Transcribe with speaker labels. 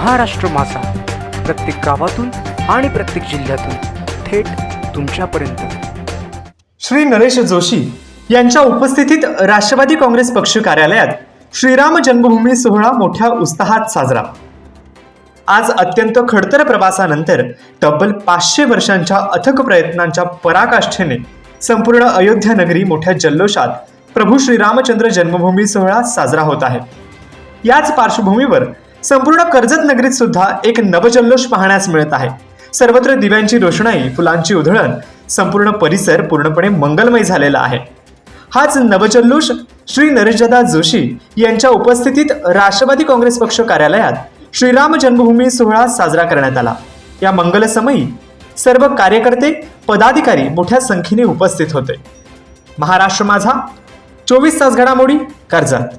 Speaker 1: महाराष्ट्र मासा प्रत्येक गावातून आणि प्रत्येक जिल्ह्यातून थेट तुमच्यापर्यंत.
Speaker 2: श्री नरेश जोशी यांच्या उपस्थितीत राष्ट्रवादी काँग्रेस पक्ष कार्यालयात श्रीराम जन्मभूमी सोहळा मोठ्या उत्साहात साजरा. आज अत्यंत खडतर प्रवासानंतर तब्बल पाचशे वर्षांच्या अथक प्रयत्नांच्या पराकाष्ठेने संपूर्ण अयोध्या नगरी मोठ्या जल्लोषात प्रभू श्रीरामचंद्र जन्मभूमी सोहळा साजरा होत आहे. याच पार्श्वभूमीवर संपूर्ण कर्जत नगरीत सुद्धा एक नवजल्लोष पाहण्यास मिळत आहे. सर्वत्र दिव्यांची रोषणाई फुलांची उधळण संपूर्ण परिसर पूर्णपणे मंगलमय झालेला आहे. हाच नवजल्लोष श्री नरेशदादा जोशी यांच्या उपस्थितीत राष्ट्रवादी काँग्रेस पक्ष कार्यालयात श्रीराम जन्मभूमी सोहळा साजरा करण्यात आला. या मंगलसमयी सर्व कार्यकर्ते पदाधिकारी मोठ्या संख्येने उपस्थित होते. महाराष्ट्र माझा चोवीस तास घडामोडी कर्जत.